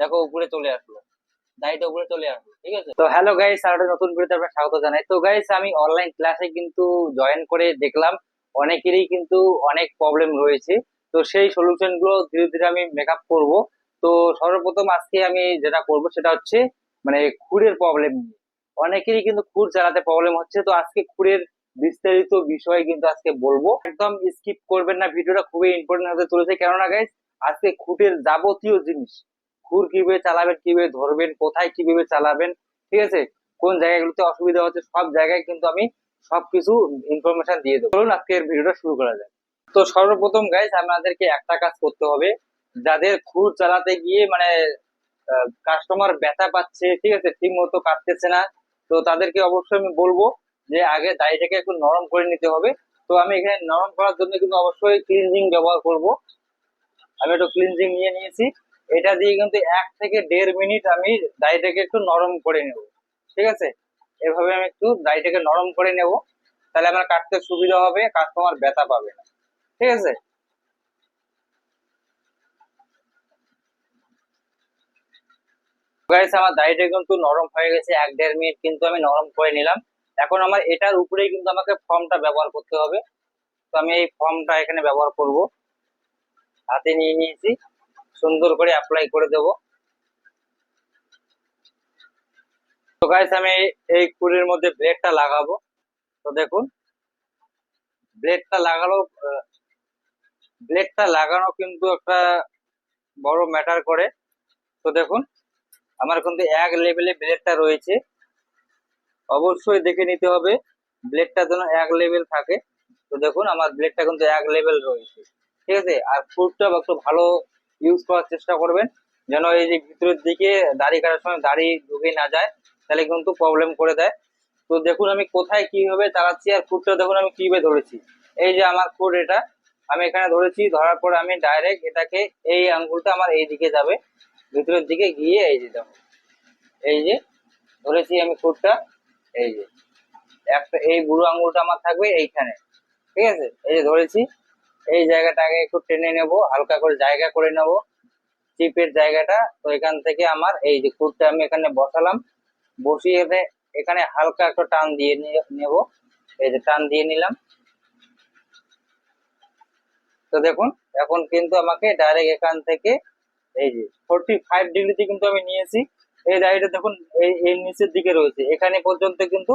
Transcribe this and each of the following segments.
দেখো, উপরে চলে আসলো। দাড়িটা উপরে চলে আসলো, ঠিক আছে? তো হ্যালো গাইস আর নতুন ভিডিওতে আপনার স্বাগত জানাই। তো গাইস আমি অনলাইন ক্লাসে কিন্তু জয়েন করে দেখলাম, অনেকেরই কিন্তু অনেক প্রবলেম রয়েছে। তো সেই সলিউশনগুলো ধীরে ধীরে আমি মেকআপ করব। তো সর্বপ্রথম আজকে আমি যেটা করব, সেটা হচ্ছে মানে খুরের প্রবলেম অনেকেরই কিন্তু খুর চালাতে প্রবলেম হচ্ছে। তো আজকে খুরের বিস্তারিত বিষয় কিন্তু আজকে বলব। একদম স্কিপ করবেন না ভিডিওটা খুবই ইম্পর্টেন্ট হতে চলেছে কেননা গাইস আজকে খুঁটের যাবতীয় জিনিস খুর কীভাবে চালাবেন, কীভাবে ধরবেন, কোথায় কীভাবে চালাবেন, ঠিক আছে? কোন জায়গাগুলোতে অসুবিধা হচ্ছে, সব জায়গায় কিন্তু আমি সবকিছু ইনফরমেশন দিয়ে দেবো। চলুন আজকের ভিডিওটা শুরু করা যায় তো সর্বপ্রথম গাইস আপনাদেরকে একটা কাজ করতে হবে। যাদের খুর চালাতে গিয়ে মানে কাস্টমার ব্যথা পাচ্ছে, ঠিক আছে ঠিক মতো কাটতেছে না, তো তাদেরকে অবশ্যই আমি বলব যে আগে দাড়িটাকে একটু নরম করে নিতে হবে। তো আমি এখানে নরম করার জন্য কিন্তু অবশ্যই ক্লিনজিং ব্যবহার করব। আমি একটু ক্লিনজিং নিয়ে নিয়েছি। এটা দিয়ে কিন্তু এক থেকে দেড় মিনিট আমি দাড়িটাকে একটু নরম করে নেব, ঠিক আছে? এভাবে আমি একটু দাড়িটাকে নরম করে নেব, তাহলে আমার কাটতে সুবিধা হবে কাস্টমার ব্যথা পাবে না, ঠিক আছে? গাইস আমার দাড়িটা কিন্তু নরম হয়ে গেছে, এক দেড় মিনিট কিন্তু আমি নরম করে নিলাম। এখন আমার এটার উপরেই কিন্তু আমাকে ফর্মটা ব্যবহার করতে হবে। তো আমি এই ফর্মটা এখানে ব্যবহার করব। হাতে নিয়ে নিয়েছি। সুন্দর করে অ্যাপ্লাই করে দেব। তো গাইস আমি এই কুড়ির মধ্যে ব্লেডটা লাগাবো। তো দেখুন ব্লেডটা লাগানো ব্লেডটা লাগানো কিন্তু একটা বড় ম্যাটার করে। তো দেখুন, আমার কিন্তু এক লেভেলে ব্লেডটা রয়েছে। অবশ্যই দেখে নিতে হবে ব্লেডটা যেন এক লেভেল থাকে। তো দেখুন, আমার ব্লেডটা কিন্তু এক লেভেল রয়েছে। ঠিক আছে? আর ফুডটা একটু ভালো ইউজ করার চেষ্টা করবেন, যেন এই যে ভিতরের দিকে দাড়ি কাটার সময় দাড়ি ঢুকে না যায়, তাহলে কিন্তু প্রবলেম করে দেয়। তো দেখুন আমি কোথায় কীভাবে চালাচ্ছি আর ফুডটা দেখুন আমি কীভাবে ধরেছি। এই যে আমার ফুড এটা, আমি এখানে ধরেছি, ধরার পর আমি ডাইরেক্ট এটাকে এই আঙ্গুলটা আমার এই দিকে যাবে, ভিতরের দিকে গিয়ে এই যে দেখো এই যে ধরেছি আমি ফুডটা এই যে। একটা এই বুড়ো আঙ্গুলটা আমার থাকবে এইখানে, ঠিক আছে? এই যে ধরেছি এই জায়গাটাকে একটু টেনে নেব, হালকা করে জায়গা করে নেব। চিপের জায়গাটা, তো এখান থেকে আমার এই যে ফুটটা আমি এখানে বসালাম। বসিয়ে এখানে হালকা একটা টান দিয়ে নেব। এই যে টান দিয়ে নিলাম। তো দেখুন, এখন কিন্তু আমাকে ডাইরেক্ট এখান থেকে এই যে ফোরটি ফাইভ ডিগ্রিতে কিন্তু আমি নিয়েছি। এই দাড়িটা দেখুন, এই এই নিচের দিকে রয়েছে। এখানে পর্যন্ত কিন্তু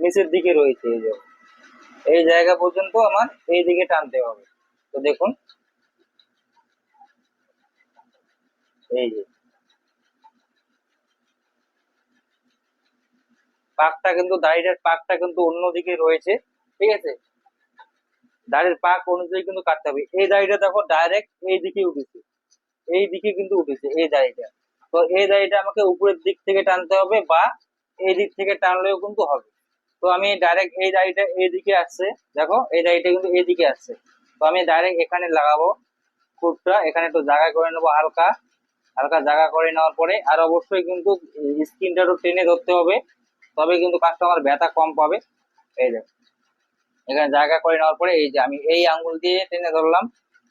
নিচের দিকে রয়েছে, এই যে। এই জায়গা পর্যন্ত আমার এই দিকে টানতে হবে। তো দেখুন। এই যে। পাকটা কিন্তু, দাড়িটার পাকটা কিন্তু অন্যদিকে রয়েছে, ঠিক আছে? দাড়ির পাক অনুযায়ী কিন্তু কাটতে হবে। এই দাড়িটা দেখো ডাইরেক্ট এই দিকে উঠেছে। এই দিকে কিন্তু উঠেছে, এই দাড়িটা। তো এই দাড়িটা আমাকে উপরের দিক থেকে টানতে হবে বা এই দিক থেকে টানলেও কিন্তু হবে। তো আমি ডাইরেক্ট এই দাড়িটা এই দিকে আসছে, দেখো, এই দাড়িটা কিন্তু এই দিকে আসছে। তো আমি ডাইরেক্ট এখানে লাগাবো ফুটটা এখানে একটু জায়গা করে নেব হালকা। হালকা জায়গা করে নেওয়ার পরে আর অবশ্যই কিন্তু স্কিনটা একটু টেনে ধরতে হবে। তবে কিন্তু কাস্টমার ব্যথা কম পাবে। এই দেখো এখানে জায়গা করে নেওয়ার পরে এই যে আমি এই আঙ্গুল দিয়ে টেনে ধরলাম।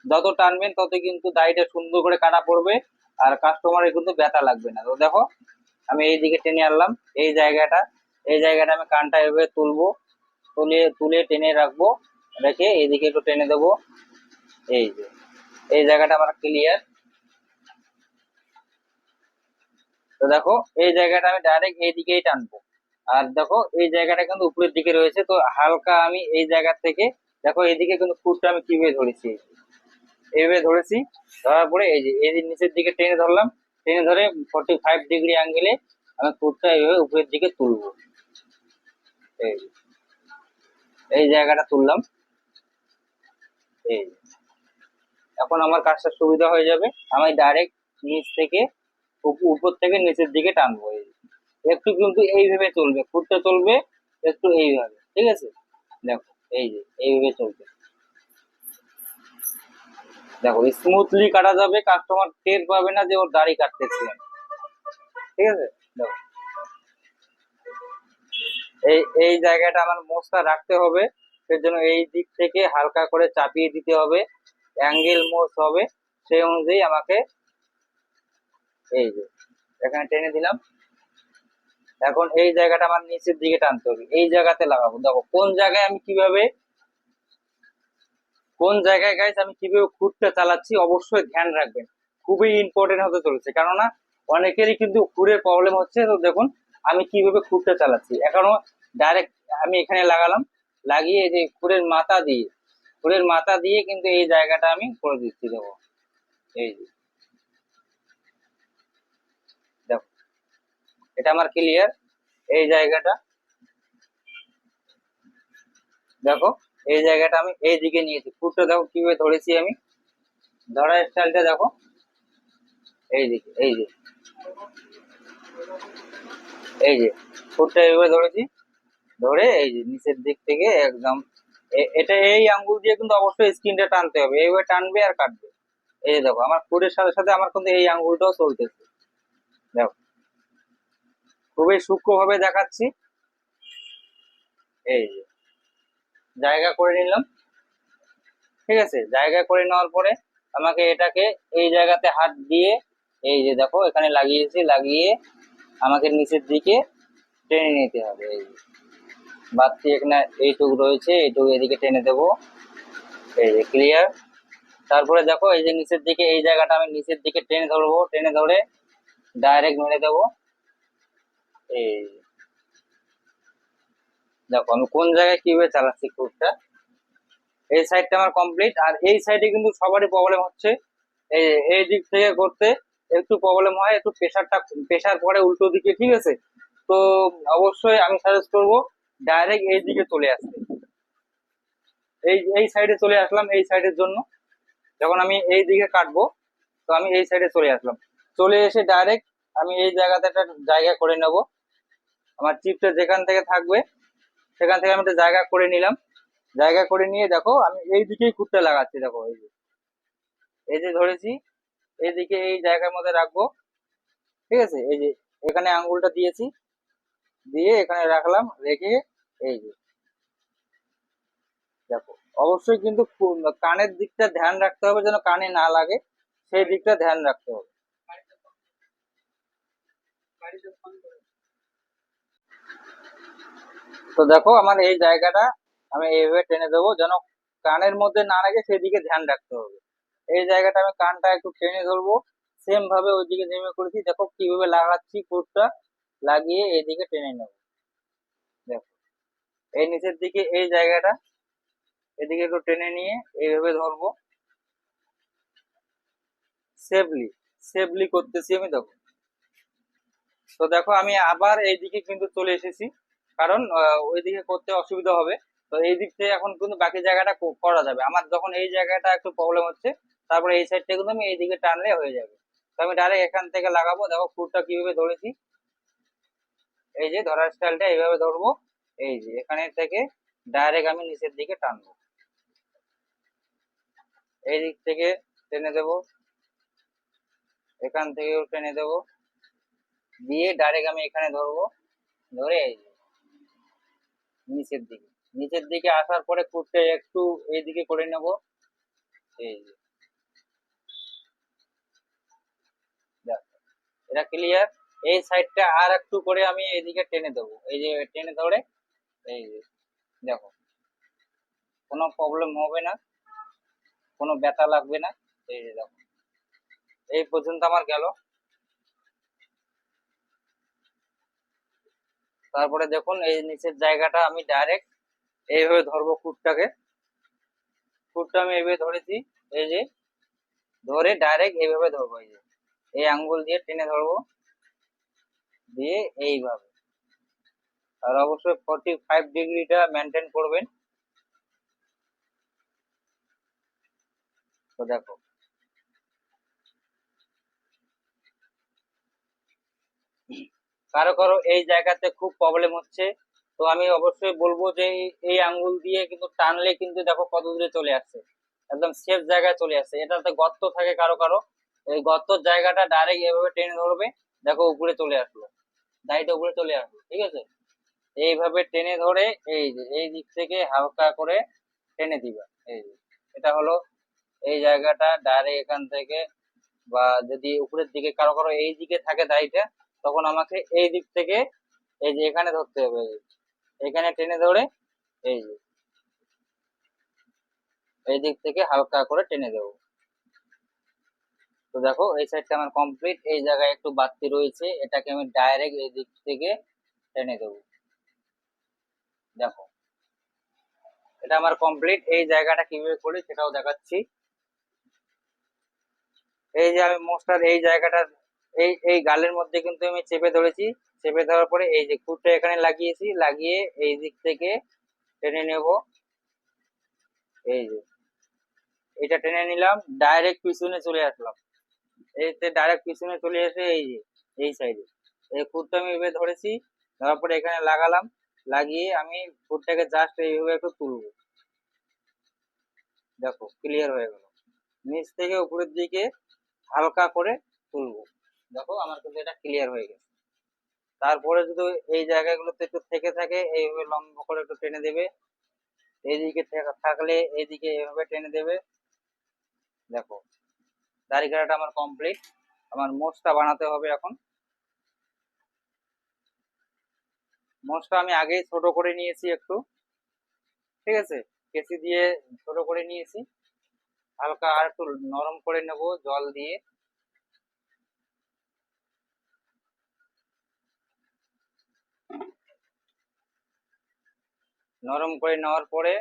যত টানবেন তত কিন্তু দাড়িটা সুন্দর করে কাটা পড়বে আর কাস্টমারের কিন্তু ব্যথা লাগবে না। তো দেখো, আমি এই দিকে টেনে আনলাম। এই জায়গাটা এই জায়গাটা আমি কানটা এভাবে তুলবো, তুলে তুলে টেনে রাখব। রেখে এইদিকে একটু টেনে দেবো। এই যে, এই জায়গাটা আমার ক্লিয়ার তো দেখো, এই জায়গাটা আমি ডাইরেক্ট এই দিকেই টানবো। আর দেখো, এই জায়গাটা কিন্তু উপরের দিকে রয়েছে, তো হালকা আমি এই জায়গা থেকে, দেখো, এইদিকে কিন্তু ফুটটা আমি কীভাবে ধরেছি? এইভাবে ধরেছি, ধরার পরে এই যে, এই নিচের দিকে টেনে ধরলাম, টেনে ধরে ফর্টি ফাইভ ডিগ্রি অ্যাঙ্গেলে আমি ফুটটা এইভাবে উপরের দিকে তুলবো। এই জায়গাটা তুললাম। এই এখন আমার কাজটা সুবিধা হয়ে যাবে। আমি ডাইরেক্ট নিচ থেকে উপর থেকে নিচের দিকে টানবো এই। একটু কিন্তু এইভাবে চলবে ফুটতে চলবে, একটু এইভাবে ঠিক আছে? দেখো, এই যে এইভাবে চলবে। দেখো স্মুথলি কাটা যাবে কাস্টমার টের পাবে না যে ওর দাড়ি কাটতেছি ঠিক আছে? দেখো। এই এই জায়গাটা আমার মোচটা রাখতে হবে। সেজন্য এই দিক থেকে হালকা করে চাপিয়ে দিতে হবে। অ্যাঙ্গেল মোচ হবে সেই অনুযায়ী আমাকে এই যে এখানে টেনে দিলাম। এখন এই জায়গাটা আমার নিচের দিকে টানতে হবে। এই জায়গাতে লাগাবো। দেখো, কোন জায়গায় আমি কীভাবে কোন জায়গায় গাইস আমি কীভাবে খুঁটটা চালাচ্ছি অবশ্যই ধ্যান রাখবেন। খুবই ইম্পর্টেন্ট হতে চলেছে। কেননা অনেকেরই কিন্তু খুঁড়ের প্রবলেম হচ্ছে। তো দেখুন, আমি কীভাবে খুঁটটা চালাচ্ছি। এখনও ডাইরেক্ট আমি এখানে লাগালাম। লাগিয়ে যে খুঁড়ের মাথা দিয়ে খুঁড়ের মাথা দিয়ে কিন্তু এই জায়গাটা আমি করে দিচ্ছি, দেখো। এই যে। দেখো। এটা আমার ক্লিয়ার এই জায়গাটা। দেখো, এই জায়গাটা আমি এই দিকে নিয়েছি। ফুটটা দেখো কীভাবে ধরেছি আমি। ধরার স্টাইলটা দেখো। এই দিকে, এই যে। এই যে ফুটটা এইভাবে ধরেছি। ধরে এই যে নিচের দিক থেকে একদম এটা এই আঙ্গুল দিয়ে কিন্তু অবশ্যই স্কিনটা টানতে হবে। এইভাবে টানবে আর কাটবে। এই দেখো, আমার ফুটের সাথে সাথে আমার কিন্তু এই আঙ্গুলটাও চলতেছে। দেখো, খুবই সূক্ষ্মভাবে দেখাচ্ছি। এই যে, জায়গা করে নিলাম। ঠিক আছে, জায়গা করে নেওয়ার পরে আমাকে এটাকে এই জায়গাতে হাত দিয়ে এই যে দেখো, এখানে লাগিয়েছি, লাগিয়ে আমাকে নিচের দিকে টেনে নিতে হবে। এই যে বাদটি এখানে এইটুকু রয়েছে, এইটুকু এদিকে টেনে দেবো। এই যে ক্লিয়ার তারপরে দেখো, এই যে নিচের দিকে, এই জায়গাটা আমি নিচের দিকে টেনে ধরবো, টেনে ধরে ডাইরেক্ট মেরে দেবো। এই দেখো, আমি কোন জায়গায় কীভাবে চালাচ্ছি কুটটা এই সাইডটা আমার কমপ্লিট আর এই সাইডে কিন্তু সবারই প্রবলেম হচ্ছে। এই এই দিক থেকে করতে একটু প্রবলেম হয়, একটু প্রেশারটা প্রেশার পড়ে উল্টো দিকে, ঠিক আছে? তো অবশ্যই আমি সাজেস্ট করব ডাইরেক্ট এই দিকে চলে আসতে এই এই সাইডে চলে আসলাম এই সাইডের জন্য। যখন আমি এই দিকে কাটবো, তো আমি এই সাইডে চলে আসলাম। চলে এসে ডাইরেক্ট আমি এই জায়গাতে একটা জায়গা করে নেব। আমার চিপটা যেখান থেকে থাকবে, সেখান থেকে আমি একটা জায়গা করে নিলাম। জায়গা করে নিয়ে দেখো, আমি এই দিকেই খুঁটটা লাগাচ্ছি, দেখো, এই যে। এই যে ধরেছি এইদিকে এই জায়গার মধ্যে রাখব। ঠিক আছে? এই যে এখানে আঙ্গুলটা দিয়েছি। দিয়ে এখানে রাখলাম, রেখে এই যে। দেখো, অবশ্যই কিন্তু কানের দিকটা ধ্যান রাখতে হবে যেন কানে না লাগে, সেই দিকটা ধ্যান রাখতে হবে। তো দেখো, আমার এই জায়গাটা আমি এইভাবে টেনে দেবো যেন কানের মধ্যে না লাগে সেদিকে ধ্যান রাখতে হবে। এই জায়গাটা আমি কানটা একটু টেনে ধরবো সেম ভাবে ওইদিকে যেভাবে করেছি। দেখো কীভাবে লাগাচ্ছি ফুটটা লাগিয়ে এইদিকে টেনে নেব। এই নিচের দিকে এই জায়গাটা, এদিকে একটু টেনে নিয়ে এইভাবে ধরবো। সেফলি সেফলি করতেছি আমি দেখো। তো দেখো আমি আবার এইদিকে কিন্তু চলে এসেছি, কারণ ওইদিকে করতে অসুবিধা হবে। তো এই দিক থেকে এখন কিন্তু বাকি জায়গাটা করা যাবে। আমার যখন এই জায়গাটা একটু প্রবলেম হচ্ছে, তারপরে এই সাইডটা কিন্তু আমি এইদিকে টানলে হয়ে যাবে। তো আমি ডাইরেক্ট এখান থেকে লাগাবো। দেখো ফুটটা কীভাবে ধরেছি। এই যে ধরার স্টাইলটা এইভাবে ধরবো। এই যে, এখানে থেকে ডাইরেক্ট আমি নিচের দিকে টানবো। এই দিক থেকে টেনে দেবো। এখান থেকেও টেনে দেবো। দিয়ে ডাইরেক্ট আমি এখানে ধরবো। ধরে এই যে, নিচের দিকে। নিচের দিকে আসার পরে কুটটা একটু এইদিকে করে নেব। এই যে এটা ক্লিয়ার এই সাইডটা আর একটু করে আমি এইদিকে টেনে দেবো। এই যে, টেনে ধরে এই দেখো, কোনো প্রবলেম হবে না, কোনো ব্যথা লাগবে না, এই যে দেখো, এই পর্যন্ত আমার গেল। তারপরে দেখুন, এই নিচের জায়গাটা আমি ডাইরেক্ট এইভাবে ধরবো কুটটাকে কুটটা আমি এইভাবে ধরেছি, এই যে, ধরে ডাইরেক্ট এইভাবে ধরবো, এই যে, এই আঙ্গুল দিয়ে টেনে ধরবো। দিয়ে এইভাবে। আর অবশ্যই ফর্টি ফাইভ ডিগ্রিটা মেনটেন করবেন। তো দেখো। কারও কারও এই জায়গাতে খুব প্রবলেম হচ্ছে। তো আমি অবশ্যই বলব যে এই- আঙ্গুল দিয়ে কিন্তু টানলে কিন্তু দেখো কত দূরে চলে আসছে একদম সেফ জায়গায় চলে আসছে এটাতে গর্ত থাকে কারও কারও। এই গর্তর জায়গাটা ডাইরেক্ট এভাবে টেনে ধরবে। দেখো উপরে চলে আসলো। দাড়িটা উপরে চলে আসলো। ঠিক আছে? এইভাবে টেনে ধরে এই যে, এই দিক থেকে হালকা করে টেনে দিবা। এই যে, এটা হলো এই জায়গাটা ডাইরেক্ট এখান থেকে বা যদি উপরের দিকে কারও কারও এই দিকে থাকে দাড়িটা, তখন আমাকে এই দিক থেকে এই যে এখানে ধরতে হবে। এখানে টেনে ধরে এই যে, এই দিক থেকে হালকা করে টেনে দেবো। তো দেখো, এই সাইডটা আমার কমপ্লিট এই জায়গায় একটু বাড়তি রয়েছে, এটাকে আমি ডাইরেক্ট এই দিক থেকে টেনে দেবো। দেখো। এটা আমার কমপ্লিট এই জায়গাটা কীভাবে করি সেটাও দেখাচ্ছি। এই যে আমি মোস্টার এই জায়গাটার এই এই গালের মধ্যে কিন্তু আমি চেপে ধরেছি। চেপে ধরার পরে এই যে খুঁটটা এখানে লাগিয়েছি, লাগিয়ে এই দিক থেকে টেনে নেব। এই যে, এটা টেনে নিলাম ডাইরেক্ট পিছনে চলে আসলাম। এইতে ডাইরেক্ট পিছনে চলে এসে এই যে, এই সাইডে এই খুঁটটা আমি এভাবে ধরেছি, ধরার পরে এখানে লাগালাম। লাগিয়ে আমি খুঁটটাকে জাস্ট এইভাবে একটু তুলবো। দেখো ক্লিয়ার হয়ে গেল। নিচ থেকে উপরের দিকে হালকা করে তুলবো। দেখো, আমার কিন্তু এটা ক্লিয়ার হয়ে গেছে। তারপরে যদি এই জায়গাগুলোতে একটু থেকে থাকে, এইভাবে লম্বা করে একটু টেনে দেবে। এইদিকে থাকলে এইদিকে এইভাবে টেনে দেবে। দেখো, দাড়ি কাটাটা আমার কমপ্লিট আমার মোচটা বানাতে হবে এখন। মোচটা আমি আগেই ছোট করে নিয়েছি একটু। ঠিক আছে? কেসি দিয়ে ছোট করে নিয়েছি। হালকা আর একটু নরম করে নেব জল দিয়ে। নরম করে নেওয়ার পরে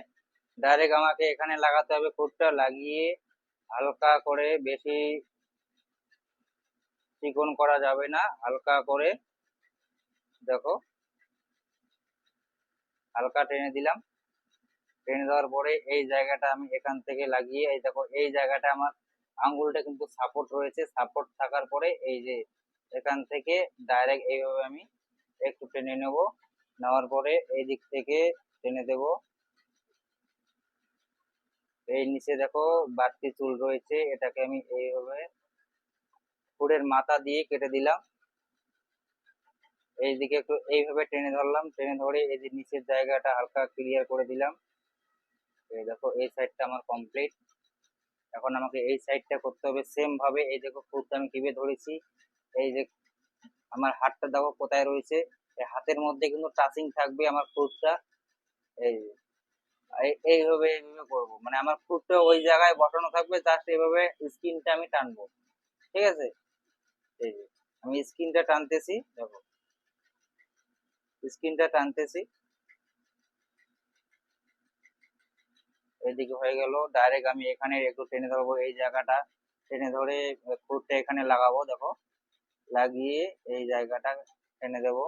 ডাইরেক্ট আমাকে এখানে লাগাতে হবে ফুটটা লাগিয়ে হালকা করে বেশি চিকন করা যাবে না। হালকা করে দেখো। হালকা টেনে দিলাম। টেনে দেওয়ার পরে এই জায়গাটা আমি এখান থেকে লাগিয়ে, এই দেখো, এই জায়গাটা আমার আঙ্গুলটা কিন্তু সাপোর্ট রয়েছে। সাপোর্ট থাকার পরে এই যে এখান থেকে ডাইরেক্ট এইভাবে আমি একটু টেনে নেব। নেওয়ার পরে এই দিক থেকে টেনে দেব। এই নিচে দেখো বাড়তি চুল রয়েছে, এটাকে আমি এইভাবে ফুলের মাথা দিয়ে কেটে দিলাম। এইদিকে একটু এইভাবে টেনে ধরলাম, টেনে ধরে এই যে নিচের জায়গাটা হালকা ক্লিয়ার করে দিলাম। এই দেখো, এই সাইডটা আমার কমপ্লিট এখন আমাকে এই সাইডটা করতে হবে সেম ভাবে। এই দেখো ফুটটা আমি কীভাবে ধরেছি। এই যে আমার হাতটা দেখো কোথায় রয়েছে। এই হাতের মধ্যে কিন্তু টাচিং থাকবে আমার ফুটটা এই এইভাবে এইভাবে করব। মানে আমার ফুটটা ওই জায়গায় বসানো থাকবে জাস্ট এইভাবে স্কিনটা আমি টানবো। ঠিক আছে? এই যে, আমি স্কিনটা টানতেছি, দেখো। স্কিনটা টানতেছি। এদিকে হয়ে গেল। ডাইরেক্ট আমি এখানে একটু টেনে ধরবো এই জায়গাটা। টেনে ধরে ফুটটা এখানে লাগাবো, দেখো। লাগিয়ে এই জায়গাটা টেনে দেব।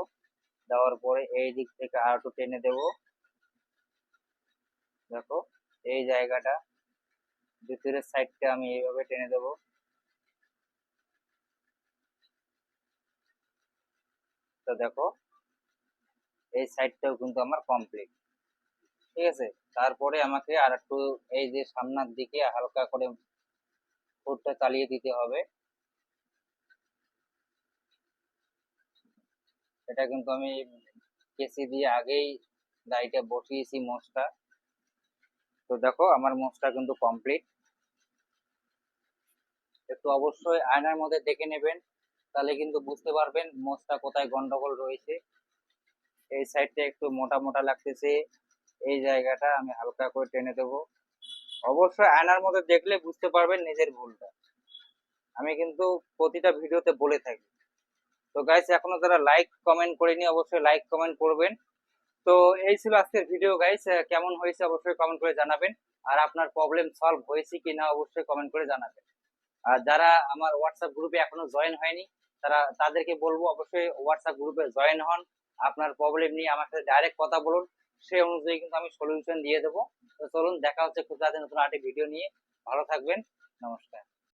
দেওয়ার পরে এই দিক থেকে আর একটু টেনে দেব। দেখো, এই জায়গাটা ভিতরের সাইডটা আমি এইভাবে টেনে দেব। তো দেখো এই সাইডটাও কিন্তু আমার কমপ্লিট ঠিক আছে? তারপরে আমাকে আর একটু এই যে সামনের দিকে হালকা করে ফুটটা চালিয়ে দিতে হবে। এটা কিন্তু আমি কেসি দিয়ে আগেই দাড়িটা বসিয়েছি মোচটা। তো দেখো, আমার মোচটা কিন্তু কমপ্লিট একটু অবশ্যই আয়নার মধ্যে দেখে নেবেন, তাহলে কিন্তু বুঝতে পারবেন মোচটা কোথায় গন্ডগোল রয়েছে। এই সাইডটা একটু মোটা মোটা লাগতেছে। এই জায়গাটা আমি হালকা করে টেনে দেবো। অবশ্যই আয়নার মধ্যে দেখলে বুঝতে পারবেন নিজের ভুলটা। আমি কিন্তু প্রতিটা ভিডিওতে বলে থাকি। তো গাইস এখনও যারা লাইক কমেন্ট করেনি, অবশ্যই লাইক কমেন্ট করবেন। তো এই ছিল আজকের ভিডিও গাইস কেমন হয়েছে অবশ্যই কমেন্ট করে জানাবেন। আর আপনার প্রবলেম সলভ হয়েছে কিনা অবশ্যই কমেন্ট করে জানাবেন। আর যারা আমার হোয়াটসঅ্যাপ গ্রুপে এখনও জয়েন হয়নি, তারা তাদেরকে বলব অবশ্যই হোয়াটসঅ্যাপ গ্রুপে জয়েন হন। আপনার প্রবলেম নিয়ে আমার সাথে ডাইরেক্ট কথা বলুন। সে অনুযায়ী কিন্তু আমি সলিউশন দিয়ে দেবো। তো চলুন, দেখা হচ্ছে খুব তাড়াতাড়ি নতুন আরেকটি ভিডিও নিয়ে। ভালো থাকবেন। নমস্কার।